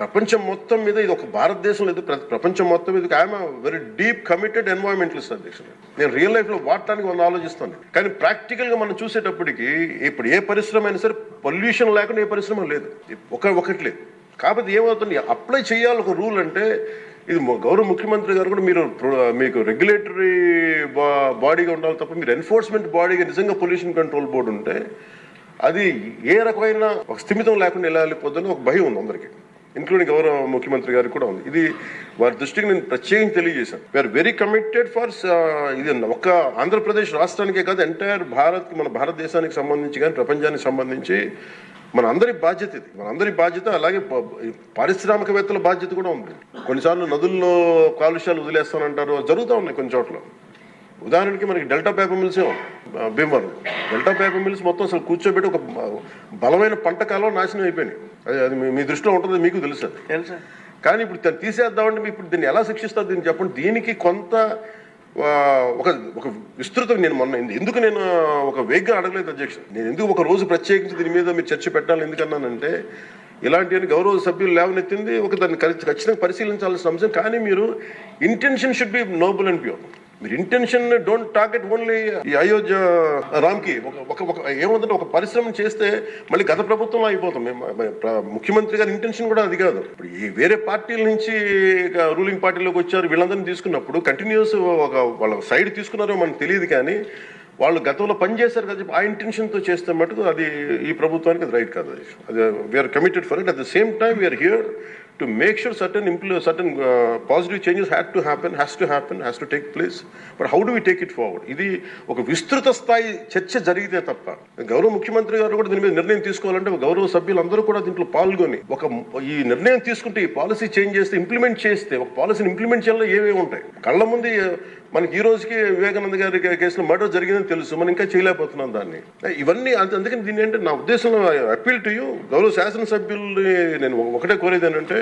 ప్రపంచం మొత్తం మీద ఇది ఒక భారతదేశం లేదు ప్రపంచం మొత్తం మీద I'm very deep committed environmentalist అధ్యక్షుడు నేను రియల్ లైఫ్లో వాడటానికి వంద ఆలోచిస్తాను. కానీ ప్రాక్టికల్గా మనం చూసేటప్పటికి ఇప్పుడు ఏ పరిశ్రమ అయినా సరే పొల్యూషన్ లేకుండా ఏ పరిశ్రమ లేదు. ఒక ఒకటి లేదు. కాకపోతే ఏమవుతుంది? అప్లై చేయాలి ఒక రూల్ అంటే ఇది గౌరవ ముఖ్యమంత్రి గారు కూడా మీరు మీకు రెగ్యులేటరీ బాడీగా ఉండాలి తప్ప మీరు ఎన్ఫోర్స్మెంట్ బాడీగా నిజంగా పొల్యూషన్ కంట్రోల్ బోర్డు ఉంటే అది ఏ రకమైన ఒక స్థిమితం లేకుండా వెళ్ళాలి వెళ్ళిపోతుందని ఒక భయం ఉంది అందరికీ. ఇంక్లూడింగ్ గౌరవ ముఖ్యమంత్రి గారికి కూడా ఉంది. ఇది వారి దృష్టికి నేను ప్రత్యేకంగా తెలియజేశాను. వీఆర్ వెరీ కమిటెడ్ ఫర్ ఇది ఒక్క ఆంధ్రప్రదేశ్ రాష్ట్రానికే కాదు ఎంటైర్ భారత్ మన భారతదేశానికి సంబంధించి కానీ ప్రపంచానికి సంబంధించి మన అందరి బాధ్యత ఇది. మన అందరి బాధ్యత అలాగే పారిశ్రామికవేత్తల బాధ్యత కూడా ఉంది. కొన్నిసార్లు నదుల్లో కాలుష్యాలు వదిలేస్తానంటారు జరుగుతూ ఉన్నాయి కొన్ని చోట్ల. ఉదాహరణకి మనకి Delta Paper Mills Bhimavaram. Delta Paper Mills మొత్తం అసలు కూర్చోబెట్టి ఒక బలమైన పంట కాలం నాశనం అయిపోయినాయి. అది అది మీ- దృష్టిలో ఉంటుంది మీకు తెలుసు కానీ ఇప్పుడు తీసేద్దామంటే ఇప్పుడు దీన్ని ఎలా శిక్షిస్తారు దీన్ని చెప్పండి. దీనికి కొంత ఒక ఒక విస్తృత నేను మొన్న ఎందు- ఎందుకు నేను ఒక వేగ్గా అడగలేదు అధ్యక్ష? నేను ఎందుకు ఒక రోజు ప్రత్యేకించి దీని మీద మీరు చర్చ పెట్టాలి ఎందుకన్నానంటే ఇలాంటి గౌరవ సభ్యులు లేవనెత్తింది ఒక దాన్ని ఖచ్చి- ఖచ్చితంగా పరిశీలించాల్సిన అంశం. కానీ మీరు intention should be noble and pure. మీరు ఇంటెన్షన్ డోంట్ టార్గెట్ ఓన్లీ ఈ అయోధ్య రామ్కి. ఒక ఒక ఒక ఏముందంటే ఒక పరిశ్రమ చేస్తే మళ్ళీ గత ప్రభుత్వంలో అయిపోతాం. మేము ముఖ్యమంత్రి గారి ఇంటెన్షన్ కూడా అది కాదు. ఇప్పుడు ఈ వేరే పార్టీల నుంచి రూలింగ్ పార్టీలోకి వచ్చారు. వీళ్ళందరినీ తీసుకున్నప్పుడు కంటిన్యూస్ ఒక వాళ్ళ సైడ్ తీసుకున్నారో మనకు తెలియదు కానీ వాళ్ళు గతంలో పనిచేశారు కదా చెప్పి ఆ ఇంటెన్షన్తో చేస్తే మటుకు అది ఈ ప్రభుత్వానికి అది రైట్ కాదు. అది we are committed for it at the same time we are here to make sure certain improve certain positive changes had to happen has to happen has to take place but how do we take it forward ఇది ఒక విస్తృత స్థాయి చర్చ జరిగితే తప్ప గౌరవ ముఖ్యమంత్రి గారు కూడా దీని మీద నిర్ణయం తీసుకోవాలంటే గౌరవ సభ్యులందరూ కూడా దీంట్లో పాల్గొని ఒక ఈ నిర్ణయం తీసుకుంటే ఈ పాలసీ చేంజ్ చేస్తే ఇంప్లిమెంట్ చేస్తే ఒక పాలసీని ఇంప్లిమెంట్ చేయాలో ఏమేమి ఉంటాయి? కళ్ళ ముందు మనకి ఈ రోజుకి వివేకానంద గారి కేసులో మర్డర్ జరిగిందని తెలుసు. మనం ఇంకా చేయలేకపోతున్నాం దాన్ని. ఇవన్నీ అంత అందుకని దీన్ని ఏంటంటే నా ఉద్దేశంలో అప్పీల్ టు యూ గౌరవ శాసనసభ్యుల్ని నేను ఒకటే కోరేది ఏంటంటే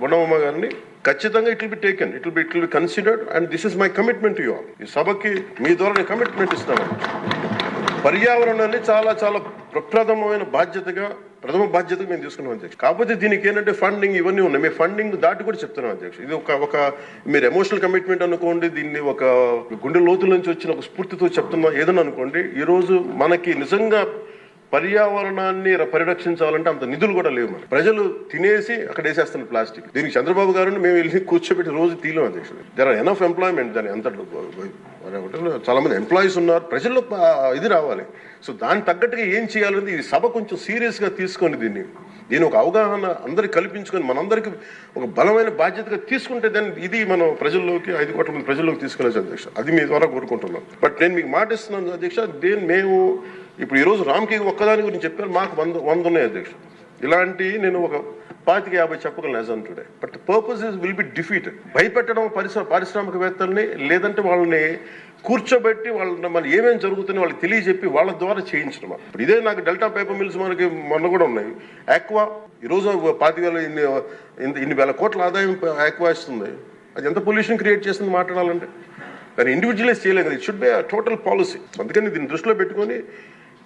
బొన్నమ్మ గారిని ఖచ్చితంగా it will be taken it will be it will be considered and this is my commitment to you ఈ సభకి మీ ద్వారా నేను కమిట్మెంట్ ఇస్తాను. పర్యావరణాన్ని చాలా చాలా ప్రప్రథమమైన బాధ్యతగా ప్రథమ బాధ్యతగా మేము తీసుకున్నాం అధ్యక్ష. కాకపోతే దీనికి ఏంటంటే ఫండింగ్ ఇవన్నీ ఉన్నాయి. మేము ఫండింగ్ దాటి కూడా చెప్తున్నాం అధ్యక్ష. ఇది ఒక ఒక మీరు ఎమోషనల్ కమిట్మెంట్ అనుకోండి దీన్ని ఒక గుండె లోతుల నుంచి వచ్చిన ఒక స్ఫూర్తితో చెప్తున్నా. ఏదని అనుకోండి ఈరోజు మనకి నిజంగా పర్యావరణాన్ని పరిరక్షించాలంటే అంత నిధులు కూడా లేవు మనకి. ప్రజలు తినేసి అక్కడ వేసేస్తున్న ప్లాస్టిక్. దీనికి చంద్రబాబు గారు మేము వెళ్ళి కూర్చోబెట్టి రోజు తీలం అధ్యక్షుడు దర్ ఆర్ ఎనఫ్ ఎంప్లాయ్మెంట్ దాని చాలామంది చాలా ఎంప్లాయీస్ ఉన్నారు. ప్రజల్లో ఇది రావాలి. సో దానికి తగ్గట్టుగా ఏం చేయాలనేది ఈ సభ కొంచెం సీరియస్గా తీసుకోండి తీసుకొని దీన్ని దీని ఒక అవగాహన అందరికి కల్పించుకొని మనందరికీ ఒక బలమైన బాధ్యతగా తీసుకుంటే దాన్ని ఇది మనం ప్రజల్లోకి ఐదు కోట్ల మంది ప్రజల్లోకి తీసుకెళ్ళచ్చు అధ్యక్ష. అది మీ ద్వారా కోరుకుంటున్నాం. బట్ నేను మీకు మాట ఇస్తున్నాను అధ్యక్ష దేని మేము ఇప్పుడు ఈరోజు రామ్కి ఒక్కదాని గురించి చెప్పారు మాకు వంద వంద ఉన్నాయి అధ్యక్ష. ఇలాంటి నేను ఒక పాతిక యాభై చెప్పగలను as on today but purpose is will be defeated భయపెట్టడం పరిశ్రమ పారిశ్రామికవేత్తల్ని లేదంటే వాళ్ళని కూర్చోబెట్టి వాళ్ళని మన ఏమేమి జరుగుతుంది వాళ్ళకి తెలియజెప్పి వాళ్ళ ద్వారా చేయించడం ఇప్పుడు ఇదే నాకు డెల్టా పేపర్ మిల్స్ మనకి మొన్న కూడా ఉన్నాయి. ఆక్వా ఈరోజు పాతిక వేల ఇన్ని ఇన్ని- వేల కోట్ల ఆదాయం ఆక్వా ఇస్తుంది. అది ఎంత పొల్యూషన్ క్రియేట్ చేస్తుంది మాట్లాడాలంటే? కానీ ఇండివిజువలైజ్ చేయలేదు it should be total policy అందుకని దీన్ని దృష్టిలో పెట్టుకొని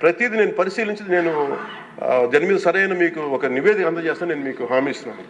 ప్రతిదీ నేను పరిశీలించి నేను ఆ, దాని మీద సరైన మీకు ఒక నివేదిక అందజేస్తాను నేను మీకు హామీ ఇస్తున్నాను.